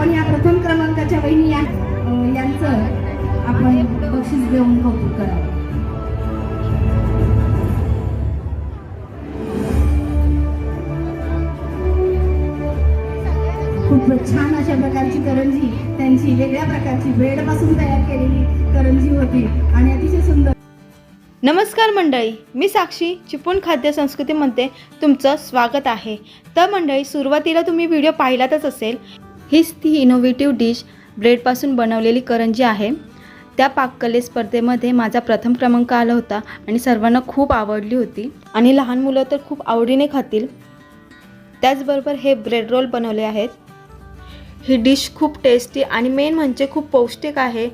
आपण या प्रथम क्रमांकाच्या वहिनी यांचं आपण बक्षीस देऊन कौतुक करावं. खूप छान अशा प्रकारची करंजी त्यांची वेगळ्या प्रकारची ब्रेडपासून तयार केलेली करंजी होती आणि अतिशय सुंदर. नमस्कार मंडळी मी साक्षी चिपळूण खाद्य संस्कृतीमध्ये तुमचं स्वागत आहे. तर मंडळी सुरुवातीला तुम्ही व्हिडिओ पाहिलातच असेल हीच ती इनोव्हेटिव्ह डिश ब्रेडपासून बनवलेली करंजी आहे. त्या पाककले स्पर्धेमध्ये माझा प्रथम क्रमांक आला होता आणि सर्वांना खूप आवडली होती. आणि लहान मुलं तर खूप आवडीने खातील. त्याचबरोबर हे ब्रेड रोल बनवले आहेत. ही डिश खूप टेस्टी आणि मेन म्हणजे खूप पौष्टिक आहे.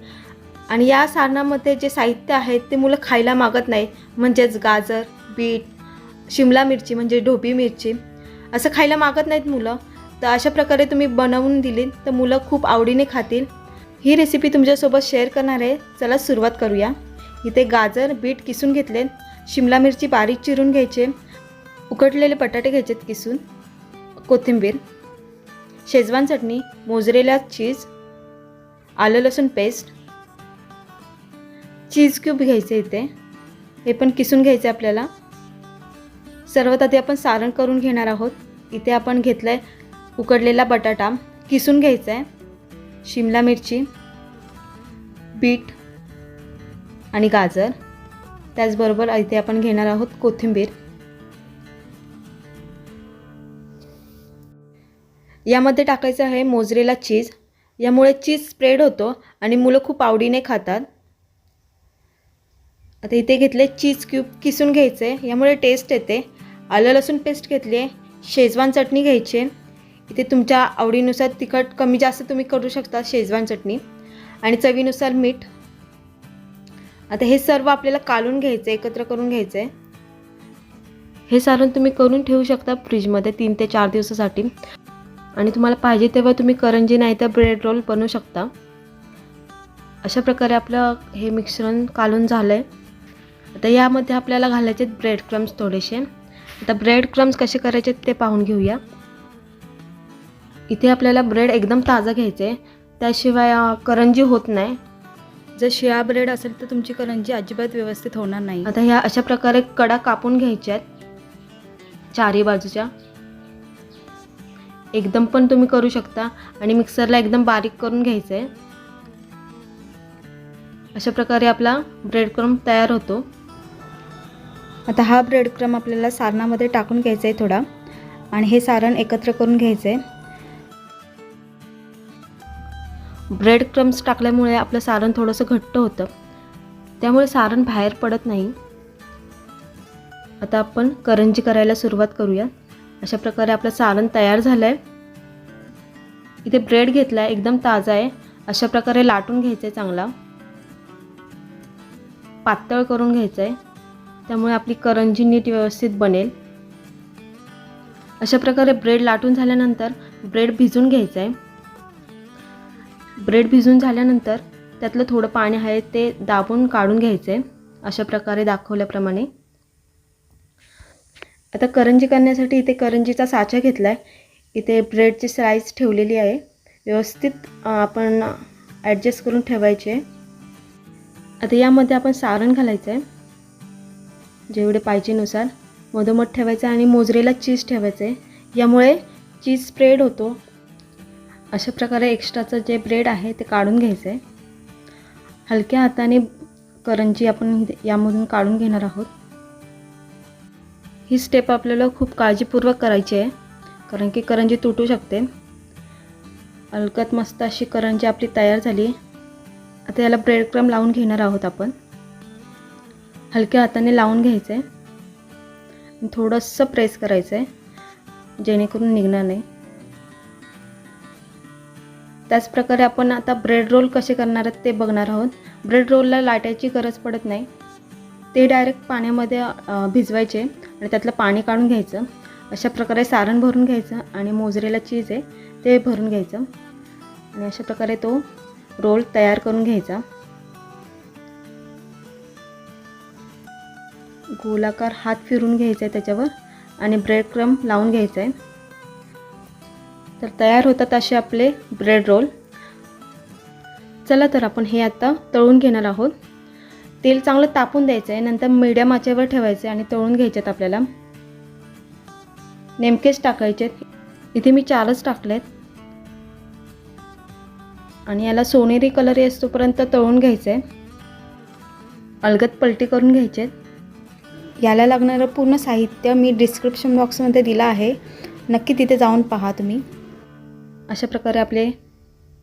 आणि या सारणामध्ये जे साहित्य आहे ते मुलं खायला मागत नाही. म्हणजेच गाजर बीट शिमला मिरची म्हणजे ढोबी मिरची असं खायला मागत नाहीत मुलं. तर अशा प्रकारे तुम्ही बनवून दिली तर मुलं खूप आवडीने खातील. ही रेसिपी तुमच्यासोबत शेअर करणार आहे. चला सुरुवात करूया. इथे गाजर बीट किसून घेतले. शिमला मिरची बारीक चिरून घ्यायचे. उकडलेले बटाटे घ्यायचेत किसून. कोथिंबीर. शेजवान चटणी मोजरेला चीज आलं लसूण पेस्ट चीज क्यूब घ्यायचे इथे. हे पण किसून घ्यायचे आपल्याला. सर्वात आधी आपण सारण करून घेणार आहोत. इथे आपण घेतलं आहे उकडलेला बटाटा किसून घ्यायचा आहे शिमला मिरची बीट आणि गाजर. त्याचबरोबर इथे आपण घेणार आहोत कोथिंबीर. यामध्ये टाकायचं आहे मोजरेला चीज. यामुळे चीज स्प्रेड होतो आणि मुलं खूप आवडीने खातात. आता इथे घेतले चीज क्यूब किसून घ्यायचे. यामुळे टेस्ट येते. आलं लसूण पेस्ट घेतली आहे शेजवान चटणी घ्यायची. आहे इथे तुमच्या आवडीनुसार तिखट कमी जास्त तुम्ही करू शकता शेजवान चटणी आणि चवीनुसार मीठ. आता हे सर्व आपल्याला कालून घ्यायचं आहे एकत्र करून घ्यायचं आहे हे सारण तुम्ही करून ठेवू शकता फ्रीजमध्ये तीन ते चार दिवसासाठी. आणि तुम्हाला पाहिजे तेव्हा तुम्ही करंजी नाही तर ब्रेड रोल बनवू शकता. अशा प्रकारे आपलं हे मिश्रण कालून झालं आहे आता यामध्ये आपल्याला घालायचे ब्रेड क्रम्स थोडेसे. आता ब्रेड क्रम्स कसे करायचे ते पाहून घेऊया. इथे आपल्याला ब्रेड एकदम ताजा घ्यायचं आहे त्याशिवाय करंजी होत नाही. जर शिळा ब्रेड असेल तर तुमची करंजी अजिबात व्यवस्थित होणार नाही. आता ह्या अशा प्रकारे कडा कापून घ्यायच्या आहेत चारही बाजूच्या. एकदम पण तुम्ही करू शकता. आणि मिक्सरला एकदम बारीक करून घ्यायचं आहे अशा प्रकारे आपला ब्रेड क्रम तयार होतो. आता हा ब्रेड क्रम आपल्याला सारणामध्ये टाकून घ्यायचा आहे थोडा. आणि हे सारण एकत्र करून घ्यायचं आहे ब्रेड क्रम्स टाकल्यामुळे आपलं सारण थोडंसं घट्ट होतं. त्यामुळे सारण बाहेर पडत नाही. आता आपण करंजी करायला सुरुवात करूया. अशा प्रकारे आपलं सारण तयार झालं आहे इथे ब्रेड घेतला आहे एकदम ताजा आहे. अशा प्रकारे लाटून घ्यायचं आहे चांगला. पातळ करून घ्यायचं आहे त्यामुळे आपली करंजी नीट व्यवस्थित बनेल. अशा प्रकारे ब्रेड लाटून झाल्यानंतर ब्रेड भिजून घ्यायचं आहे ब्रेड भिजून झाल्यानंतर त्यातलं थोडं पाणी आहे ते दाबून काढून घ्यायचं आहे अशा प्रकारे दाखवल्याप्रमाणे. आता करंजी करण्यासाठी इथे करंजीचा साचा घेतला आहे इथे ब्रेडची स्लाईस ठेवलेली आहे. व्यवस्थित आपण ॲडजस्ट करून ठेवायचे. आहे आता यामध्ये आपण सारण घालायचं आहे जेवढे पाहिजेनुसार. मधोमध ठेवायचं आणि मोजरेला चीज ठेवायचं आहे यामुळे चीज स्प्रेड होतो अशा प्रकारे एक्स्ट्राचं जे ब्रेड आहे ते काढून घ्यायचं आहे हलक्या हाताने करंजी आपण यामधून काढून घेणार आहोत. ही स्टेप आपल्याला खूप काळजीपूर्वक करायची आहे कारण की करंजी तुटू शकते. अलकत मस्त अशी करंजी आपली तयार झाली. आता याला ब्रेड क्रम लावून घेणार आहोत आपण. हलक्या हाताने लावून घ्यायचं आहे थोडंसं प्रेस करायचं आहे जेणेकरून निघणार नाही. त्याचप्रकारे आपण आता ब्रेड रोल कसे करणार आहोत ते बघणार आहोत. ब्रेड रोलला लाटायची गरज पडत नाही. ते डायरेक्ट पाण्यामध्ये भिजवायचे आणि त्यातलं पाणी काढून घ्यायचं. अशा प्रकारे सारण भरून घ्यायचं आणि मोजरेला चीज आहे ते भरून घ्यायचं. आणि अशा प्रकारे तो रोल तयार करून घ्यायचा. गोलाकार हात फिरून घ्यायचा आहे त्याच्यावर आणि ब्रेड क्रम लावून घ्यायचा आहे. तर तयार होतात असे आपले ब्रेड रोल चला तर आपण हे आता तळून घेणार आहोत. तेल चांगलं तापून द्यायचं आहे नंतर मीडियम आचेवर ठेवायचं आहे आणि तळून घ्यायचे आहेत आपल्याला. नेमकेच टाकायचे आहेत इथे मी चारच टाकलेत. आणि याला सोनेरी कलर असतोपर्यंत तळून घ्यायचं आहे अलगद पलटी करून घ्यायचे आहेत याला लागणारं पूर्ण साहित्य मी डिस्क्रिप्शन बॉक्समध्ये दिलं आहे. नक्की तिथे जाऊन पहा तुम्ही. अशा प्रकारे आपले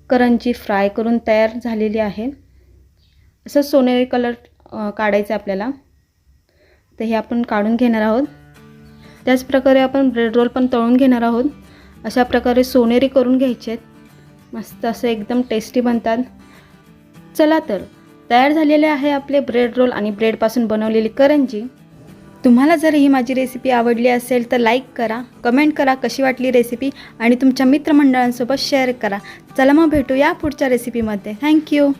करंजी फ्राय करून तयार झालेली आहे असं सोनेरी कलर काढायचं आहे आपल्याला. तर हे आपण काढून घेणार आहोत. त्याचप्रकारे आपण ब्रेड रोल पण तळून घेणार आहोत. अशा प्रकारे सोनेरी करून घ्यायचे आहेत. मस्त असं एकदम टेस्टी बनतात. चला तर तयार झालेले आहे आपले ब्रेड रोल आणि ब्रेडपासून बनवलेली करंजी. तुम्हाला जर ही माझी रेसिपी आवडली असेल तर लाईक करा कमेंट करा कशी वाटली रेसिपी आणि तुमच्या मित्रमंडळांसोबत शेअर करा. चला मग भेटूया पुढच्या रेसिपीमध्ये थँक्यू